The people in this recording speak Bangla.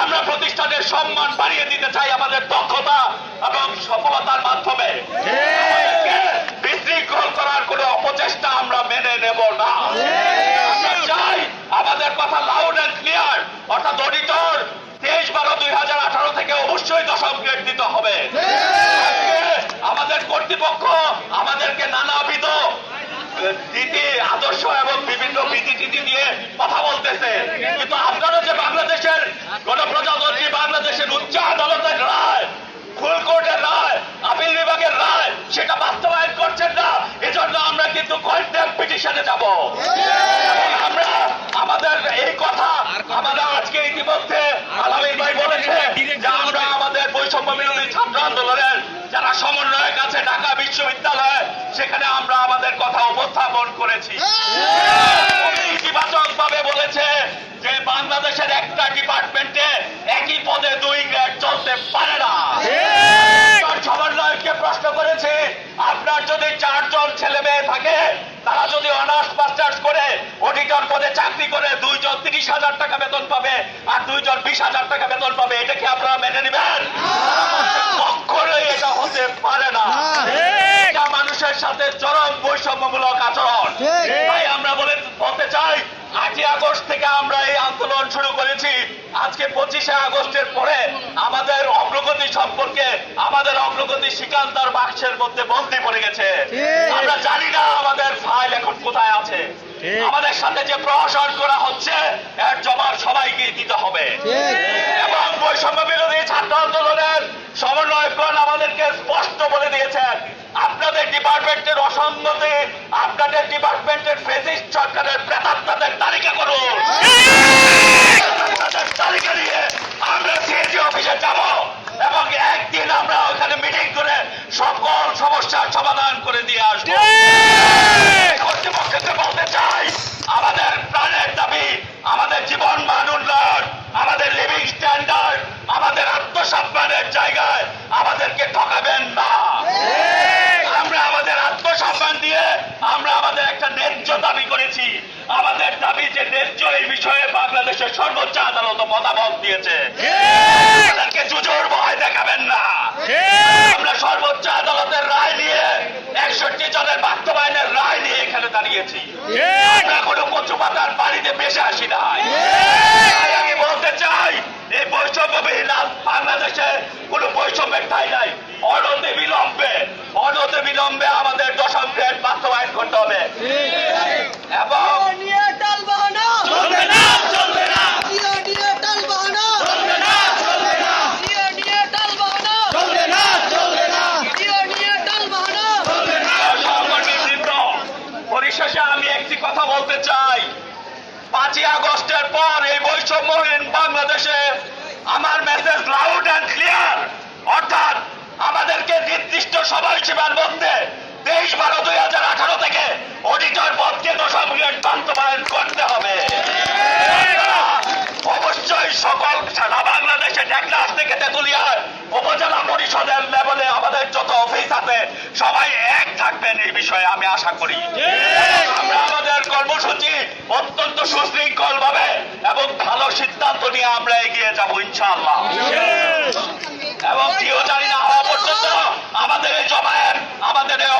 আমরা প্রতিষ্ঠানের সম্মান বাড়িয়ে দিতে চাই আমাদের দক্ষতা এবং সফলতার মাধ্যমে। বিশৃঙ্খল করার কোনো অপচেষ্টা আমরা মেনে নেব না আমরা চাই আমাদের কথা লাউড অ্যান্ড ক্লিয়ার অর্থাৎ অডিটর তেইশ বারো দুই হাজার আঠারো থেকে অবশ্যই দশম গ্রেড দিতে হবে আজকে আমাদের কর্তৃপক্ষ আমাদেরকে নানাবিধ নীতি আদর্শ এবং বিভিন্ন বিধি টিধি নিয়ে কথা বলতেছে কিন্তু আপনারা যে বাংলাদেশের গণপ্রজাতন্ত্রী বাংলাদেশের উচ্চ আদালতের রায় ফুল কোর্টের রায় আপিল বিভাগের রায় সেটা বাস্তবায়ন করছেন না এজন্য আমরা কিন্তু কন্টেম্প পিটিশনে যাব এবং আমরা আমাদের এই কথা আমাদের আজকে ইতিমধ্যে আলামিন ভাই বলেছে যে আমরা আমাদের বৈষম্য বিরোধী ছাত্র আন্দোলনের যারা সমন্বয়ক আছে ঢাকা বিশ্ববিদ্যালয়ে সেখানে আমরা আমাদের কথা উপস্থাপন করেছি। ইতিবাচক ভাবে বলেছে যে বাংলাদেশের একটা ডিপার্টমেন্টে একই পদে দুই গ্রেড চলতে পারে না। সমন্বয়ককে প্রশ্ন করেছে আপনার যদি চারজন ছেলে মেয়ে থাকে তারা যদি অনার্স মাস্টার্স করে অডিটর পদে চাকরি করে দুইজন তিরিশ হাজার টাকা বেতন পাবে আর দুইজন বিশ হাজার টাকা বেতন পাবে এটা কি আপনারা মেনে নেবেন কখনোই এটা হতে পারে না এটা মানুষের সাথে চরম বৈষম্যমূলক আচরণ। তাই আমরা বলে বলতে চাই আটই আগস্ট থেকে আমরা এই আন্দোলন শুরু করেছি। আজকে পঁচিশে আগস্টের পরে আমাদের অগ্রগতি সম্পর্কে আমাদের অগ্রগতি সিকান্তার বাক্সের মধ্যে বন্দি পড়ে গেছে। আমরা জানি না আমাদের ফাইল এখন কোথায় আছে। আমাদের সাথে যে প্রহসন করা হচ্ছে এর জবাব সবাইকে দিতে হবে। এবং বৈষম্য বিরোধী ছাত্র আন্দোলনের সমন্বয়কগণ আমাদেরকে স্পষ্ট বলে দিয়েছেন আপনাদের অসঙ্গতি আপনাদের ডিপার্টমেন্টের ফেসিস্ট সরকারের প্রেতাত্মাদের এই বিষয়ে বাংলাদেশের সর্বোচ্চ আদালত মতামত দিয়েছে। জুজোর ভয় দেখাবেন না। আমরা সর্বোচ্চ আদালতের রায় নিয়ে একষট্টি জনের বাস্তবায়নের রায় নিয়ে এখানে দাঁড়িয়েছি। আমরা কোনো কচু পাতার বাড়িতে বেসে আসি নাই। আমি বলতে চাই এই বৈষম্যবিহীন বাংলাদেশে কোনো বৈষম্যের ঠাই নাই। অনতে বিলম্বে অনতে বিলম্বে আমাদের দশম গ্রেড বাস্তবায়ন করতে হবে এবং নিয়ে টাল বাহানা চলবে না চলবে না নিয়ে নিয়ে টাল বাহানা চলবে না চলবে না নিয়ে নিয়ে টাল বাহানা চলবে না চলবে না নিয়ে নিয়ে টাল বাহানা সহকর্মীবৃন্দ, পরিশেষে আমি একটি কথা বলতে চাই। পাঁচই আগস্টের পর এই বৈষম্যহীন বাংলাদেশে আমার মেসেজ লাউড অ্যান্ড ক্লিয়ার অর্থাৎ আমাদেরকে নির্দিষ্ট সময়সীমার মধ্যে তেইশ বারো দুই হাজার আঠারো থেকে অডিটর পদকে দশম গ্রেড বাস্তবায়ন করতে হবে। অবশ্যই সকল সারা বাংলাদেশে টেকনাফ থেকে তেতুলিয়ার উপজেলা পরিষদের লেভেলে আমাদের যত অফিস আছে, সবাই এক থাকবেন এই বিষয়ে আমি আশা করি। আমরা আমাদের কর্মসূচি অত্যন্ত সুশৃঙ্খল ভাবে এবং ভালো সিদ্ধান্ত নিয়ে আমরা এগিয়ে যাব ইনশাআল্লাহ। এবং কেউ জানি না হওয়া পর্যন্ত আমাদের এই জমায়েত আমাদের এই